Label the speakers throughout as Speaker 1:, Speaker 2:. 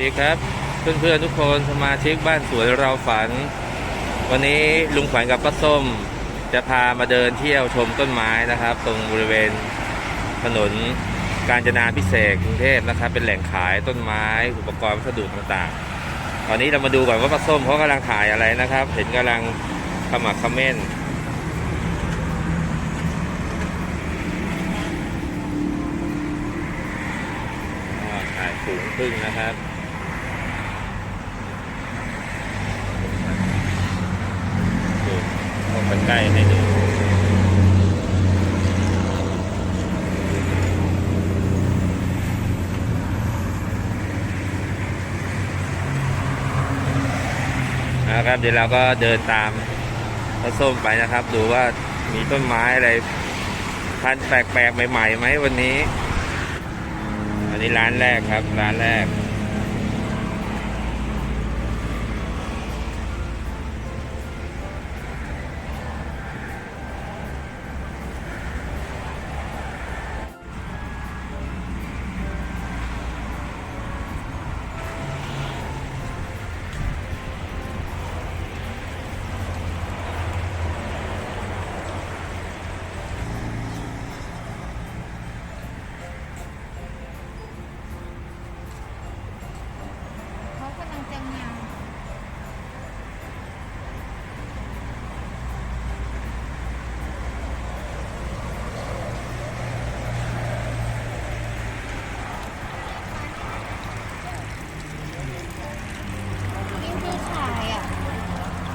Speaker 1: ดีครับ เพื่อนๆทุกคนสมาชิกบ้านสวนเราฝัน วันนี้ลุงขวัญกับป้าส้ม จะพามาเดินเที่ยวชมต้นไม้นะครับ ตรงบริเวณถนนกาญจนาพิเศษกรุงเทพนะครับ เป็นแหล่งขายต้นไม้ อุปกรณ์วัสดุต่างๆ ตอนนี้เรามาดูก่อนว่าป้าส้มเขากำลังถ่ายอะไรนะครับ เห็นกำลังขมักขม้นอ่าถ่ายสูงขึ้นนะครับ ดูเข้าไป ใกล้ให้ดูนะครับเดี๋ยวเราก็เดินตามพระส้มไปนะครับ ดูว่ามีต้นไม้อะไรพันธุ์แปลกๆใหม่ๆไหมวันนี้ อันนี้ร้านแรกครับ ร้านแรก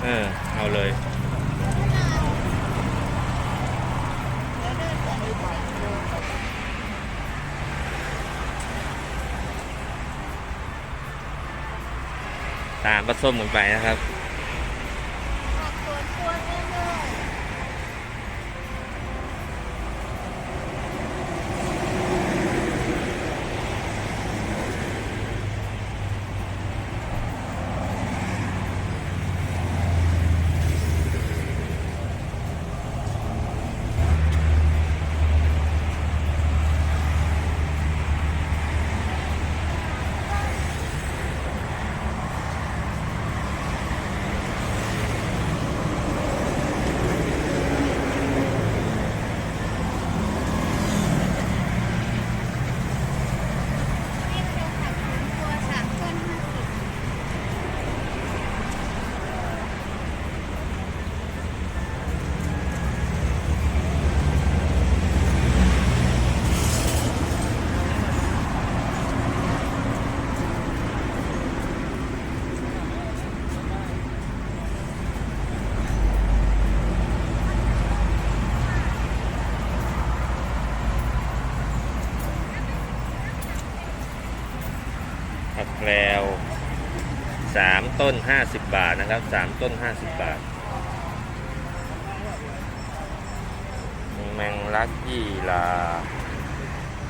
Speaker 2: เออ
Speaker 1: เอาเลย ตามปลาส้มกันไปนะครับ
Speaker 2: ผักสวนครัวเรื่อย ๆนี่คือผักสวนครัวสามต้นห้าสิบ
Speaker 1: ผักแพรวสาม ต้นห้าสิบบาทนะครับสามต้นห้าสิบบาท แมงลักยี่ลา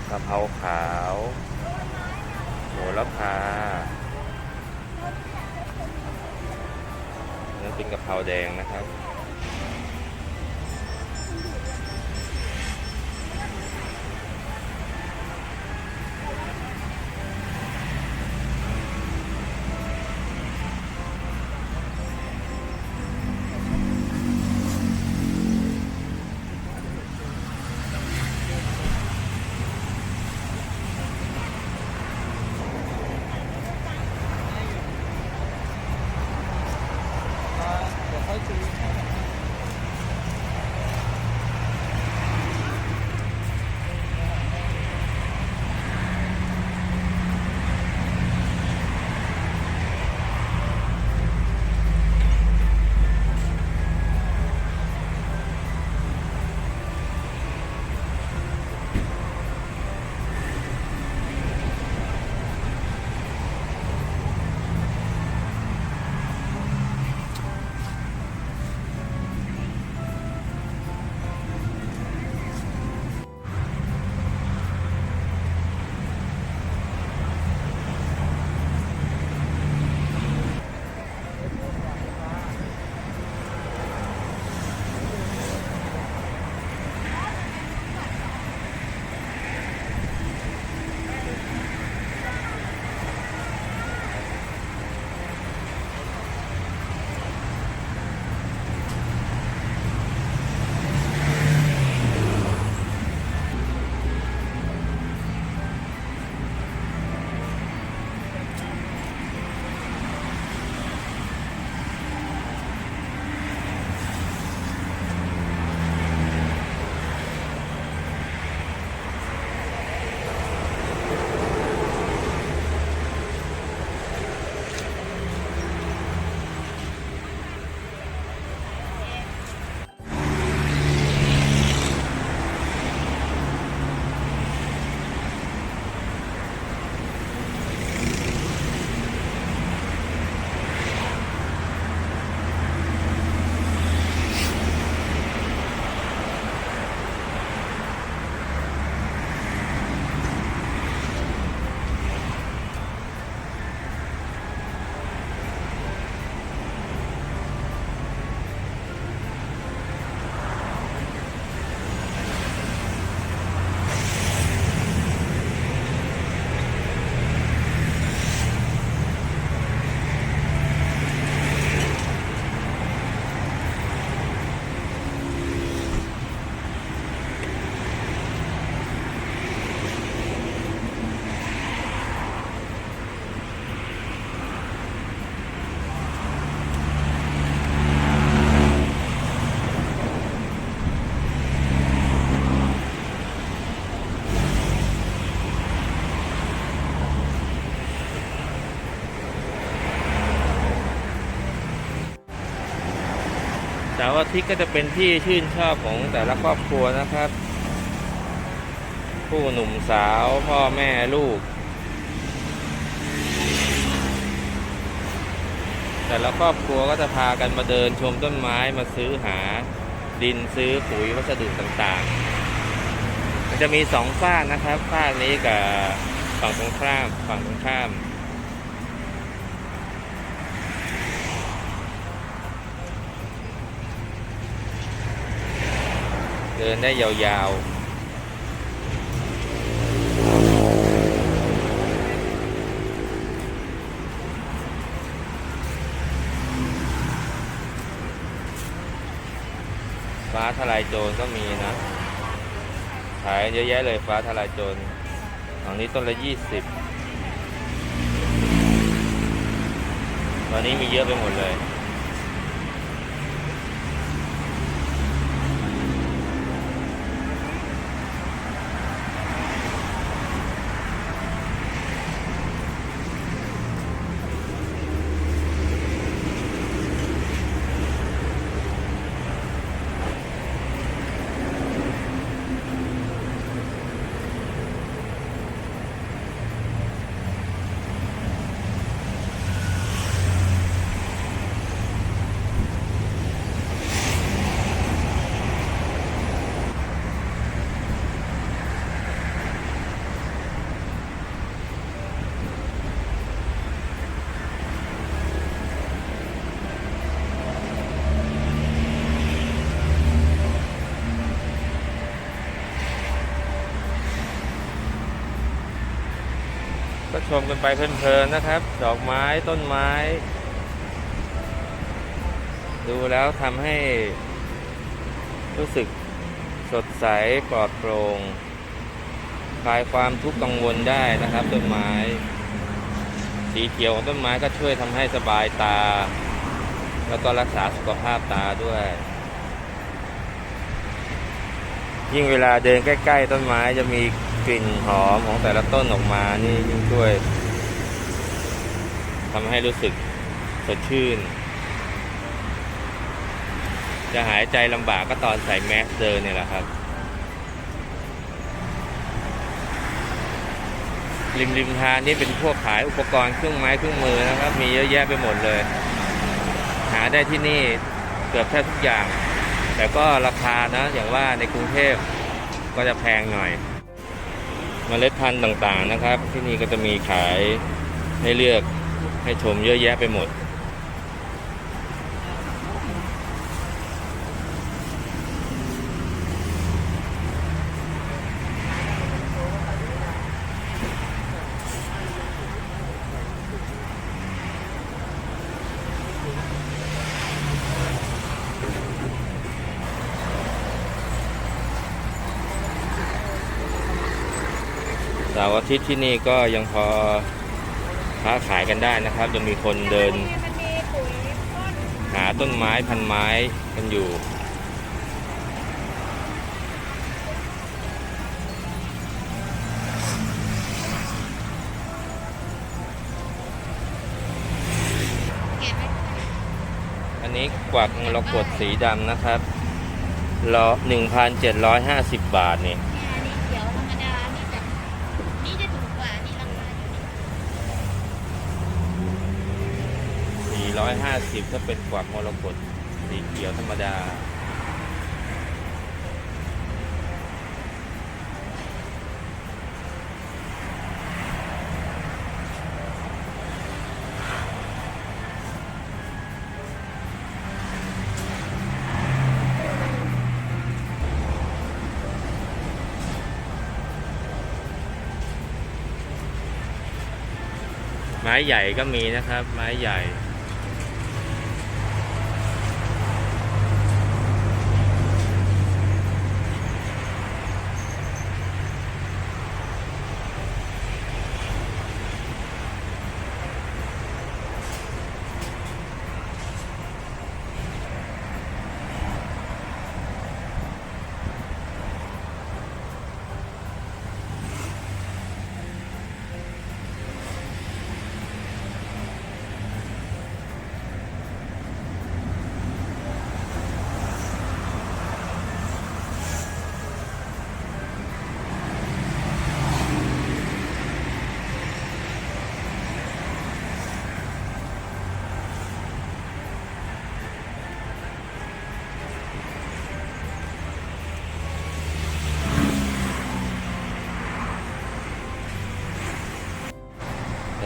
Speaker 1: กะเพราขาวโหระพานี่เป็นกะเพราแดงนะครับ ทิตย์ก็จะเป็นที่ชื่นชอบของแต่ละครอบครัวนะครับ ผู้หนุ่มสาวพ่อแม่ลูก แต่ละครอบครัวก็จะพากันมาเดินชมต้นไม้มาซื้อหาดินซื้อปุ๋ยวัสดุต่างๆ มันจะมีสองฝ้านะครับฝ้านี้กับฝั่งตรงข้ามฝั่งตรงข้าม ดินได้ยาวๆฟ้าทลายโจรก็มีนะ ขายเยอะแยะเลยฟ้าทลายโจรฝั่งนี้ต้นละยี่สิบตอนนี้มีเยอะไปหมดเลย มกันไปเพลินๆนะครับ ดอกไม้ต้นไม้ ดูแล้วทำให้ รู้สึกสดใสปลอดโปร่งคลายความทุกข์กังวลได้นะครับต้นไม้ สีเขียวของต้นไม้ก็ช่วยทำให้สบายตา แล้วก็รักษาสุขภาพตาด้วย ยิ่งเวลาเดินใกล้ ๆ ต้นไม้จะมี กลิ่นหอมของแต่ละต้นออกมานี่ยิ่งช่วยทำให้รู้สึกสดชื่น จะหายใจลำบากก็ตอนใส่แมสเดินเนี่ยแหละครับ ริมริมทางนี่เป็นพวกขายอุปกรณ์เครื่องไม้เครื่องมือนะครับ มีเยอะแยะไปหมดเลย หาได้ที่นี่เกือบแทบทุกอย่าง แต่ก็ราคานะอย่างว่าในกรุงเทพก็จะแพงหน่อย เมล็ดพันธุ์ต่างๆนะครับ ที่นี่ก็จะมีขายให้เลือกให้ชมเยอะแยะไปหมด อาทิตย์ที่นี่ก็ยังพอค้าขายกันได้นะครับยังมีคนเดิน หาต้นไม้พันไม้กันอยู่อันนี้กวักมรกตสีดำนะครับละหนึ่งพันเจ็ดร้อยห้าสิบบาทนี่
Speaker 2: 150 ถ้า
Speaker 1: เป็นกวักมรกตสีเขียวธรรมดา ไม้ใหญ่ก็มีนะครับ ไม้ใหญ่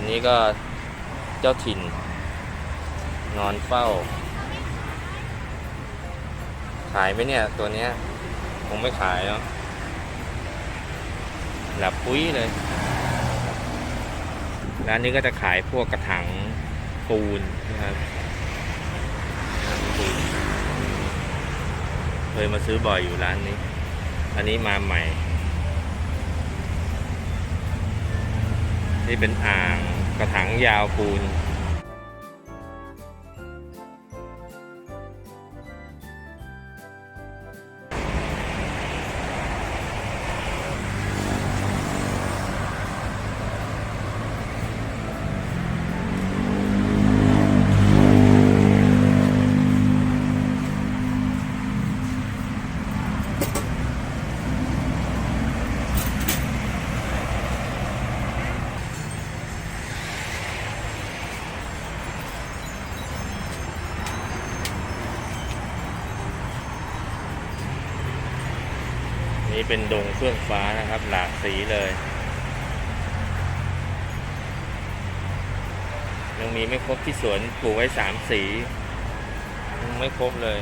Speaker 1: นี้ก็เจ้าถิ่น นอนเฝ้า ขายไหมเนี่ย ตัวเนี้ยคงไม่ขายเนาะหลับปุ้ยเลย ร้านนี้ก็จะขายพวกกระถางปูนนะครับปูนเคยมาซื้อบ่อยอยู่ร้านนี้ อันนี้มาใหม่ นี่เป็นอ่าง กระถางยาวปูน นี่เป็นดงเฟื่องฟ้านะครับ หลากสีเลย ยังมีไม่ครบที่สวนปลูกไว้สามสี ไม่ครบเลย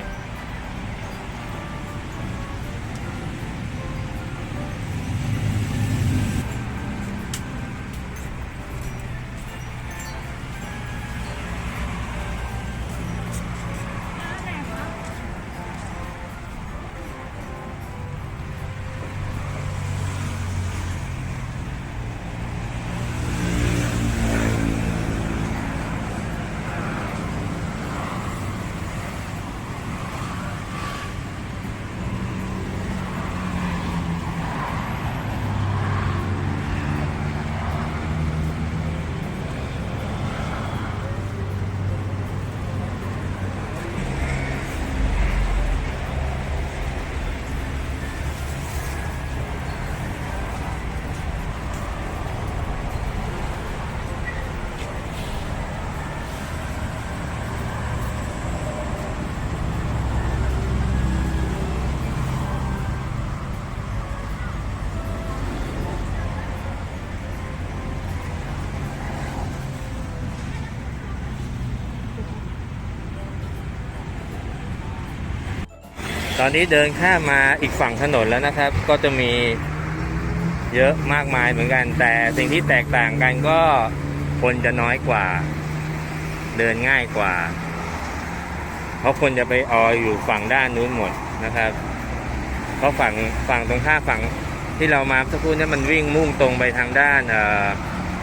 Speaker 1: อนนี้เดินข้ามมาอีกฝั่งถนนแล้วนะครับ ก็จะมีเยอะมากมายเหมือนกัน แต่สิ่งที่แตกต่างกันก็คนจะน้อยกว่า เดินง่ายกว่า เพราะคนจะไปอออยู่ฝั่งด้านนู้นหมดนะครับ เพราะฝั่งฝั่งตรงข้ามฝั่งที่เรามาสักครู่นี้มันวิ่งมุ่งตรงไปทางด้าน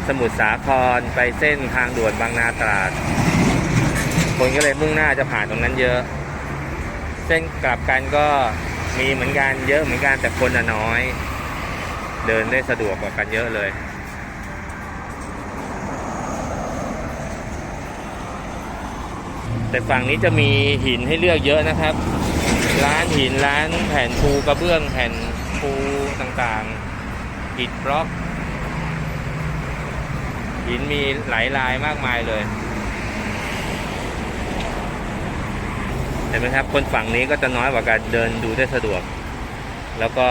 Speaker 1: สมุทรสาครไปเส้นทางด่วนบางนาตราด คนก็เลยมุ่งหน้าจะผ่านตรงนั้นเยอะ เส้นกลับกันก็มีเหมือนกันเยอะเหมือนกันแต่คนน้อย เดินได้สะดวกกว่ากันเยอะเลย แต่ฝั่งนี้จะมีหินให้เลือกเยอะนะครับ ร้านหินร้านแผ่นปูกระเบื้องแผ่นปูต่างๆอิฐบล็อก หินมีหลายลายมากมายเลย เห็นไหมครับ คนฝั่งนี้ก็จะน้อยกว่าการเดินดูได้สะดวก แล้วก็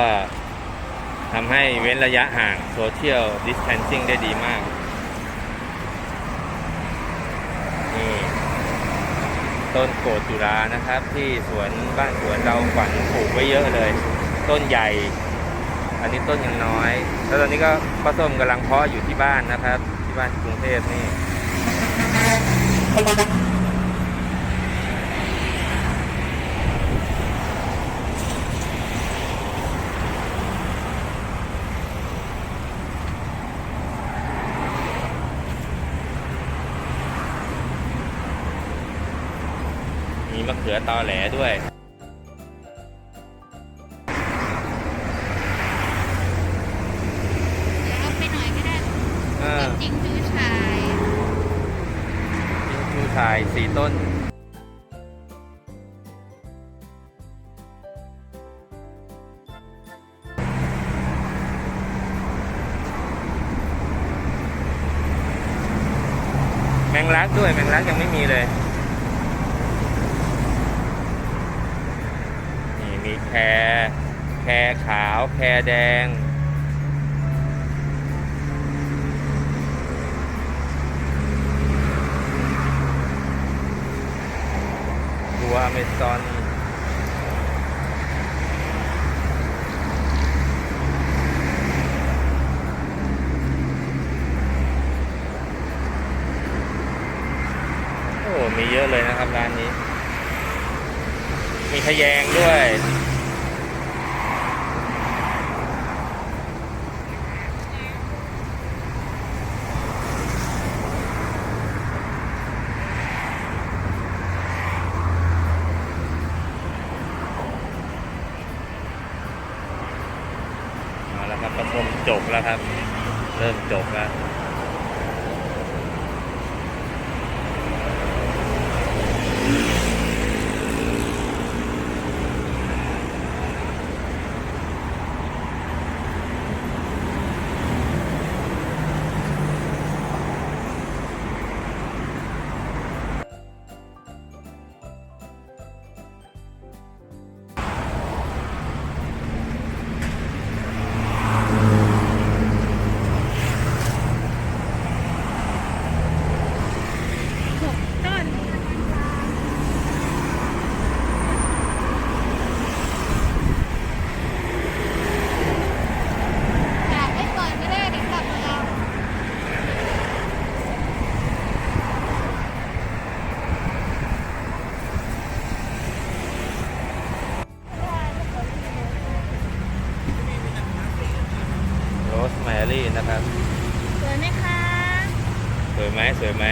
Speaker 1: ทำให้เว้นระยะห่าง social distancing ได้ดีมากนี่ต้นโกดจุฬานะครับ ที่สวนบ้านสวนเราฝันปลูกไว้เยอะเลย ต้นใหญ่ อันนี้ต้นยังน้อย แล้วตอนนี้ก็ป้าส้มกำลังเพาะอยู่ที่บ้านนะครับ ที่บ้านกรุงเทพนี่ะเขือตอแหลด้วยีแคร์แคร์ขาว แคร์แดง ตัวเมซอนโอ้มีเยอะเลยนะครับร้านนี้ มีขยงด้วย จบแล้วครับ เริ่มจบแล้ว
Speaker 2: หกต้นฝากไว้ก่อนก็ได้เดี๋ยวกลับมาเอา
Speaker 1: โรสแมรี่นะครับ
Speaker 2: สวยไหมคะ
Speaker 1: สวยไหมสวยไหม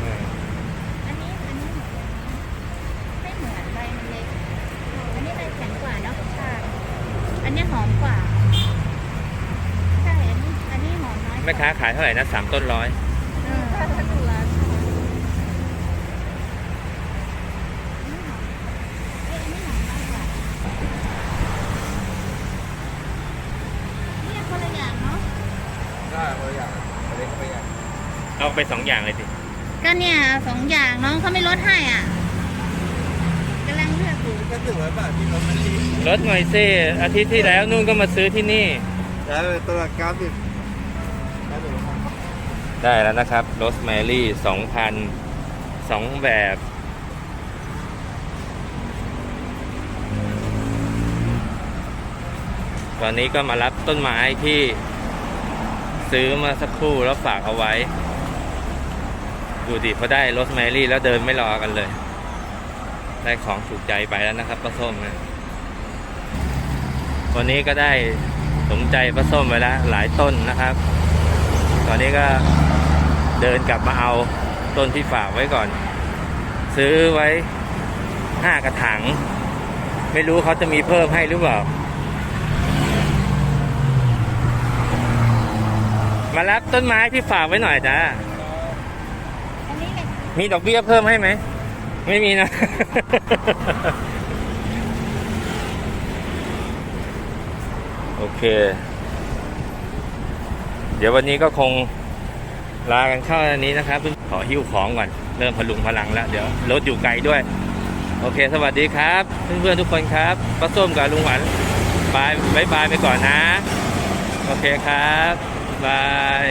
Speaker 1: อืม
Speaker 2: อันนี้อันนี้ไม่เหมือนใบมันเล็ก อันนี้ใบแข็งกว่าเนาะใช่อั นนี้หอมกว่า ใช่ อันนี้ อันนี้หอมน้อยกว่า
Speaker 1: แม่ค้าขายเท่าไหร่นะสามต้นร้อย
Speaker 2: เออถ้าถ้าดูร้านเอ้ยอันนี้หอมมากกว่าเนี่ยคนละอย่างเนาะ
Speaker 3: ได้คนละอย่างเล็กไปอย่าง
Speaker 1: เอาไปสองอย่างเลยสิ
Speaker 2: ก็เนี่ยสองอย่างน้องเขาไม่ลดให้อะกำลังเลือ กอยู่
Speaker 3: ก็ถึงร้อยบาทที่รถมันดี
Speaker 1: ลดหน่อยสิอาทิตย์ที่แล้วนุ่นก็มาซื้อที่นี่
Speaker 3: ได้เลยตัวละเก้าสิบได้เลยครับ
Speaker 1: ได้แล้วนะครับโรสแมรี่สองพันสองแบบ ตอนนี้ก็มารับต้นไม้ที่ซื้อมาสักครู่แล้วฝากเอาไว้ ดูดิพอได้โรสแมรี่แล้วเดินไม่รอกันเลย ได้ของถูกใจไปแล้วนะครับป้าส้มนะวันนี้ก็ได้สมใจป้าส้มไปแล้วหลายต้นนะครับ ตอนนี้ก็เดินกลับมาเอาต้นที่ฝากไว้ก่อน ซื้อไว้ห้ากระถางไม่รู้เขาจะมีเพิ่มให้หรือเปล่า มารับต้นไม้ที่ฝากไว้หน่อยจ้า
Speaker 2: อันนี้เนี่ย
Speaker 1: มีดอกเบี้ยเพิ่มให้ไหม ไม่มีนะ โอเค เดี๋ยววันนี้ก็คงลากันเข้าอันนี้นะครับ ขอหิ้วของก่อน เริ่มพลุงพลังแล้ว เดี๋ยวรถอยู่ไกลด้วย โอเค สวัสดีครับ เพื่อนๆทุกคนครับป้าส้มกับลุงหวันบายบายบายไปก่อนนะ โอเคครับบาย